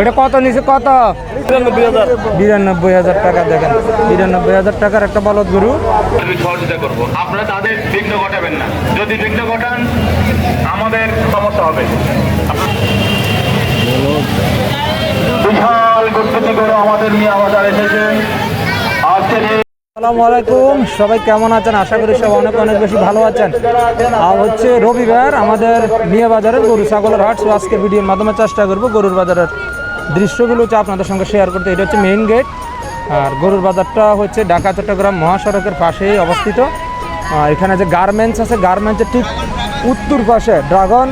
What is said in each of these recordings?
এটা কত নিচে কত? বিরানব্বই হাজার টাকা দেখেন। বিরানব্বই হাজার টাকার একটা বলদ গরু। আমি সহযোগিতা করব। আপনারা তাদের বিঘ্ন ঘটাবেন না। যদি বিঘ্ন ঘটান, আমাদের সমস্যা হবে। বিশাল করে আমাদের নিয়ে আমাদের এই আসসালামু আলাইকুম। সবাই কেমন আছেন? আশা করি সব অনেক অনেক বেশি ভালো আছেন। আর হচ্ছে রবিবার আমাদের মিয়া বাজারের গরু ছাগলের হাট। আজকে ভিডিওর মাধ্যমে চেষ্টা করব গরুর বাজারের দৃশ্যগুলো হচ্ছে আপনাদের সঙ্গে শেয়ার করতে। এটা হচ্ছে মেইন গেট আর গরুর বাজারটা হচ্ছে ঢাকা, চট্টগ্রাম মহাসড়কের পাশেই অবস্থিত। এখানে যে গার্মেন্টস আছে গার্মেন্টসের ঠিক উত্তর পাশে ড্রাগন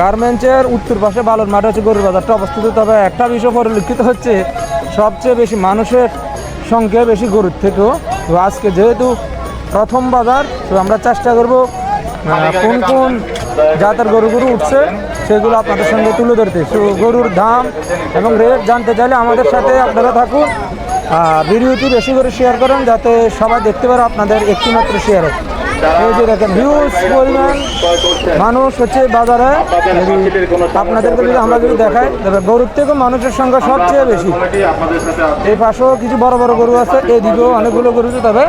গার্মেন্টসের উত্তর পাশে বালুর মাঠে হচ্ছে গরুর বাজারটা অবস্থিত। তবে একটা বিষয় পরিলক্ষিত হচ্ছে, সবচেয়ে বেশি মানুষের সংখ্যা বেশি গরুর থেকেও। তো আজকে যেহেতু প্রথম বাজার তো আমরা চেষ্টা করব কোন কোন জাতের গরুগুলো উঠছে সেগুলো আপনাদের সঙ্গে তুলে ধরতে। তো গরুর দাম এবং রেট জানতে চাইলে আমাদের সাথে আপনারা থাকুন। আর ভিডিওটি বেশি করে শেয়ার করেন যাতে সবাই দেখতে পারে আপনাদের একটিমাত্র শেয়ার শেয়ারে এই যে দেখেন হিউজ পরিমাণ মানুষ হচ্ছে বাজারে। আপনাদেরকে যদি আমরা যদি দেখাই তবে গরুর থেকেও মানুষের সংখ্যা সবচেয়ে বেশি। এই পাশেও কিছু বড় বড় গরু আছে এদিকেও অনেকগুলো গরু আছে তবে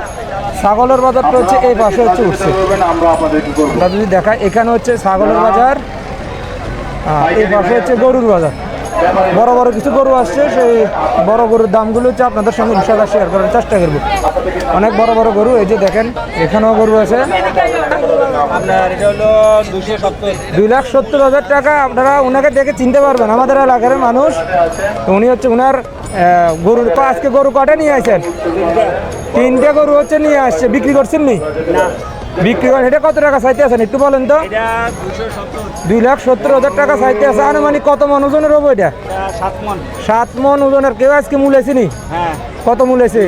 ছাগলের বাজারটা হচ্ছে এই পাশে হচ্ছে উঠছে। যদি দেখাই এখানে হচ্ছে ছাগলের বাজার এই পাশে হচ্ছে গরুর বাজার। বড় বড় কিছু গরু আসছে সেই বড় গরুর দামগুলো হচ্ছে আপনাদের সঙ্গে ইনশাল্লাহ শেয়ার করার চেষ্টা করব। অনেক বড় বড় গরু এই যে দেখেন এখানেও গরু আছে। দুই লাখ সত্তর হাজার টাকা আপনারা ওনাকে দেখে চিনতে পারবেন আমাদের এলাকার মানুষ। তো উনি হচ্ছে ওনার ক- আজকে গরু কটা নিয়ে আসেন তিনটে গরু হচ্ছে নিয়ে আসছে বিক্রি করছেন নি। বিক্রি করেন এটা কত টাকা চাইতে আছেন একটু বলেন তো। দুই লাখ সত্তর হাজার টাকা চাইতে আছে। আনুমানিক কত মন ওজনের হব এটা? সাত মন। মন ওজনের। কেউ আজকে মূল নি? হ্যাঁ। কত মূলেছে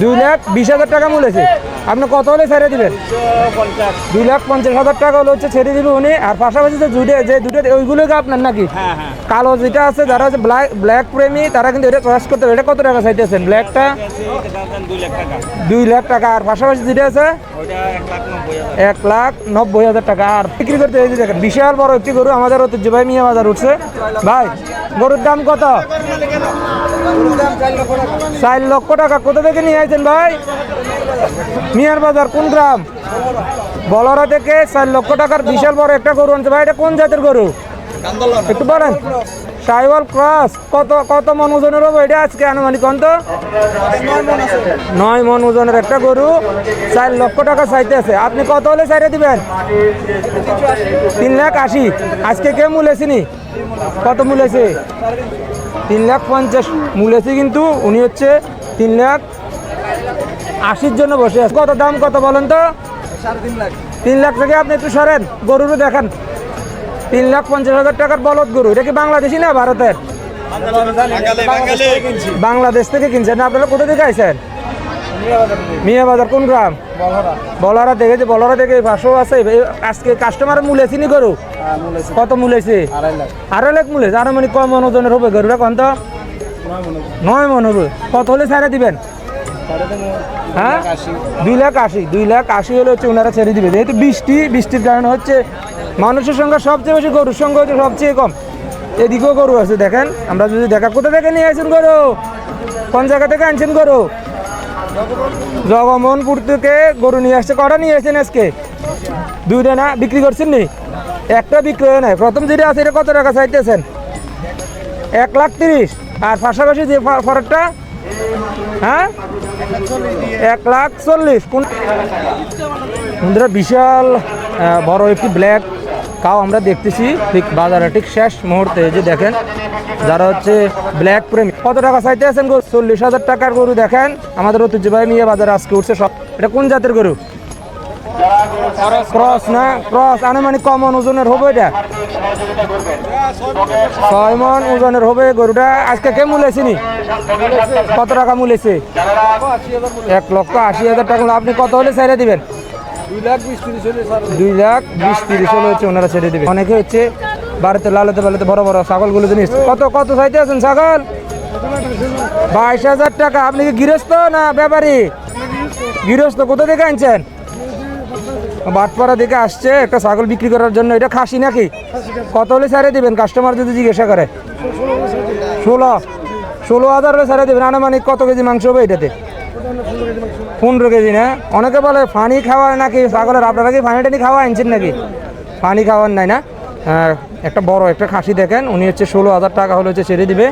দুই লাখ বিশ হাজার টাকা মূলেছে আপনি কত হলে ছেড়ে দিবেন? দুই লাখ পঞ্চাশ হাজার টাকা হলে হচ্ছে ছেড়ে দিবে উনি। আর পাশাপাশি যে দুটো যে দুটো ওইগুলো আপনার নাকি? হ্যাঁ হ্যাঁ। কালো যেটা আছে যারা হচ্ছে ব্ল্যাক ব্ল্যাক প্রেমী তারা কিন্তু এটা চয়েস করতে হবে এটা কত টাকা চাইতেছেন? ব্ল্যাকটা দাম দুই লাখ টাকা। দুই লাখ টাকা আর পাশাপাশি যেটা আছে? এক লাখ নব্বই হাজার টাকা। আর বিক্রি করতে এই দেখেন বিশাল বড় একটি গরু আমাদের ঐতিহ্যবাহী মিয়া বাজার উঠছে। ভাই গরুর দাম কত? চার লক্ষ টাকা। কোথা থেকে নিয়ে আসছেন ভাই? মিয়ার বাজার, কোন গ্রাম? বলরা থেকে চার লক্ষ টাকার বিশাল বড় একটা গরু আনছে। ভাই, এটা কোন জাতের গরু? একটু বলেন। সাইওয়াল ক্রস, কত কত মন ওজনের হবে? এটা আজকে আনুমানিক কত নয় মন ওজনের একটা গরু। চার লক্ষ টাকা চাইতে আছে আপনি কত হলে চাইতে দিবেন? তিন লাখ আশি। আজকে কে মূলেছিনি কত মূলেছে তিন লাখ পঞ্চাশ মূলেছি কিন্তু উনি হচ্ছে তিন লাখ আশির জন্য বসে আছে। কত দাম কত বলেন তো? তিন লাখ। থেকে আপনি একটু সরেন গরুরও দেখেন। তিন লাখ পঞ্চাশ হাজার টাকার বলদ গরু এটা কি বাংলাদেশি না ভারতের? বাংলাদেশ থেকে কিনছেন আপনারা কোথা থেকে আইছেন? মিয়া বাজার কোন গ্রাম? বলারা দেখে যে বলারা দেখে পাশেও আছে। আজকে কাস্টমার মূলেছি নি গরু? কত মূলেছে আড়াই লাখ। মূলেছে আরও মানে কম মন ওজনের হবে গরুটা কত নয় মন হবে। কত হলে ছাড়া দিবেন? হ্যাঁ? দুই লাখ আশি। দুই লাখ আশি। হলে হচ্ছে ওনারা ছেড়ে দিবে। যেহেতু বৃষ্টি বৃষ্টির কারণে হচ্ছে মানুষের সংখ্যা সবচেয়ে বেশি গরুর সংখ্যা হচ্ছে সবচেয়ে কম। এদিকেও গরু আছে দেখেন। আমরা যদি দেখা কোথা থেকে নিয়ে আসেন গরু? কোন জায়গা থেকে আনছেন গরু? জগমোহনপুর থেকে গরু নিয়ে আসছে। কটা নিয়ে আসছেন আজকে? দুইটা না? বিক্রি করছেন নি? একটা বিক্রি হয় নাই। প্রথম যেটা আছে, এটা কত টাকা চাইতেছেন? এক লাখ তিরিশ। আর পাশাপাশি যে ফ- হ্যাঁ? এক লাখ চল্লিশ। কোন বিশাল বড় একটি ব্ল্যাক কাও আমরা দেখতেছি, ঠিক বাজারে, ঠিক শেষ মুহূর্তে যে দেখেন, যারা হচ্ছে ব্ল্যাক প্রেমী। কত টাকা চাইতে আছেন গরু? চল্লিশ হাজার টাকার গরু দেখেন, আমাদের ঐতিহ্যবাহী নিয়ে বাজারে আজকে উঠছে সব। এটা কোন জাতের গরু? ক্রস না? ক্রস আনুমানিক কমন ওজনের হবে এটা? ছয় মন ওজনের হবে গরুটা। আজকে কে মূলেছিনি কত টাকা মূলেছে? এক লক্ষ আশি হাজার টাকা। আপনি কত হলে ছেড়ে দিবেন? দুই লাখ বিশ তিরিশ হলে হচ্ছে ওনারা ছেড়ে দেবে। অনেকে হচ্ছে বাড়িতে লালাতে পালাতে বড় বড় ছাগলগুলো জিনিস কত কত চাইতে আছেন ছাগল? বাইশ হাজার টাকা। আপনি কি গৃহস্থ না ব্যাপারী? গৃহস্থ, কোথা থেকে আনছেন? বাটপাড়া থেকে আসছে একটা ছাগল বিক্রি করার জন্য। এটা খাসি নাকি? কত হলে ছাড়ে দিবেন? কাস্টমার যদি জিজ্ঞাসা করে। ষোলো। ষোলো হাজার হলে ছাড়ে দেবেন। আনুমানিক কত কেজি মাংস হবে এটাতে? পনেরো কেজি না? অনেকে বলে ফানি খাওয়ার নাকি ছাগলের, আপনারা কি পানি টানি খাওয়া আনছেন নাকি? ফানি খাওয়ার নাই না? একটা বড় একটা খাসি দেখেন, উনি হচ্ছে ষোলো হাজার টাকা হলে হচ্ছে ছেড়ে দিবে।